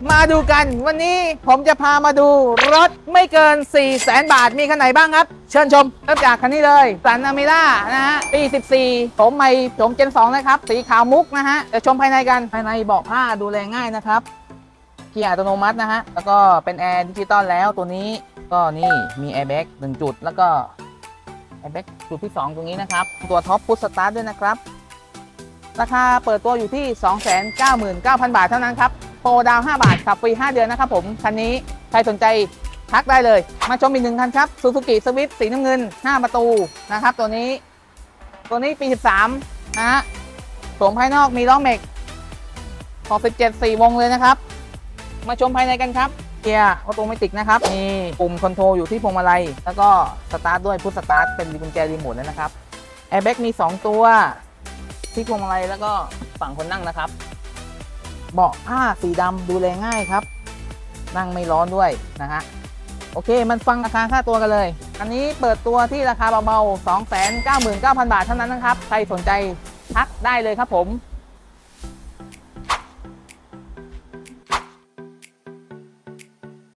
มาดูกันวันนี้ผมจะพามาดูรถไม่เกิน 4 0 0แสนบาทมีคันไหนบ้างครับ เชิญชมเริ่มจากคันนี้เลยสันนามิล่านะฮะปี 14โฉมใหม่โฉมเจน 2 นะครับ สีขาวมุกนะฮะเดี๋ยวชมภายในกันภายในเบาะผ้าดูแลง่ายนะครับ เกียร์อัตโนมัตินะฮะ แล้วก็เป็นแอร์ดิจิตอลแล้วตัวนี้ก็นี่มีแอร์แบ็กหนึ่งจุด แล้วก็แอร์แบ็กจุดที่ 2 ตรงนี้นะครับ ตัวท็อปพุชสตาร์ทด้วยนะครับราคาเปิดตัวอยู่ที่ 299,000 บาทเท่านั้นครับ โปรดาว 5 บาทขับฟรี 5 เดือนนะครับผม คันนี้ใครสนใจทักได้เลย มาชมอีกหนึ่งคันครับ Suzuki Swift สีน้ำเงิน 5 ประตูนะครับ ตัวนี้ ตัวนี้ปี 13 นะฮะโฉมภายนอกมีล้อเมกขอบ17 4 วงเลยนะครับ มาชมภายในกันครับเกียร์ออโตเมติกนะครับ มีปุ่มคอนโทรลอยู่ที่พวงมาลัย แล้วก็สตาร์ทด้วยพุทสตาร์ทเป็นกุญแจรีโมทเลยนะครับแอร์แบ็กมี 2 ตัวที่พวงมาลัยแล้วก็ฝั่งคนนั่งนะครับ เบาะผ้าสีดำดูแลง่ายครับ นั่งไม่ร้อนด้วยนะฮะโอเค มันฟังราคาค่าตัวกันเลย อันนี้เปิดตัวที่ราคาเบาๆ 299,000 บาทเท่านั้นนะครับ ใครสนใจทักได้เลยครับผม